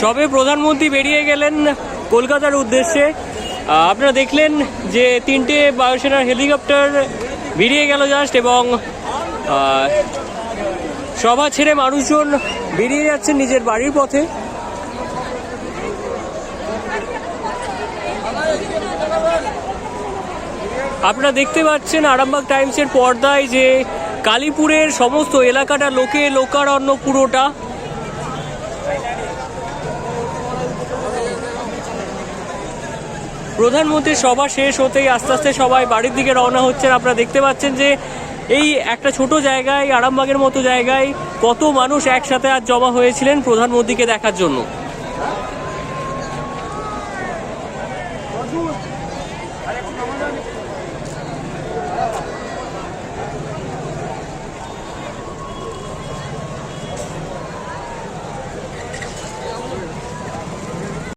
সবে প্রধানমন্ত্রী বেরিয়ে গেলেন কলকাতার উদ্দেশ্যে। আপনারা দেখলেন যে তিনটে বায়ুসেনার হেলিকপ্টার বেরিয়ে গেল জাস্ট এবং সভা ছেড়ে মানুষজন বেরিয়ে যাচ্ছেন নিজের বাড়ির পথে। আপনারা দেখতে পাচ্ছেন আরামবাগ টাইমসের পর্দায় যে কালীপুরের সমস্ত এলাকাটা লোকে লোকারণ্য পুরোটা। প্রধানমন্ত্রীর সভা শেষ হতেই আস্তে আস্তে সবাই বাড়ির দিকে রওনা হচ্ছেন। আপনারা দেখতে পাচ্ছেন যে এই একটা ছোট জায়গায়, আরামবাগের মতো জায়গায় কত মানুষ একসাথে আজ জমা হয়েছিলেন প্রধানমন্ত্রীকে দেখার জন্য।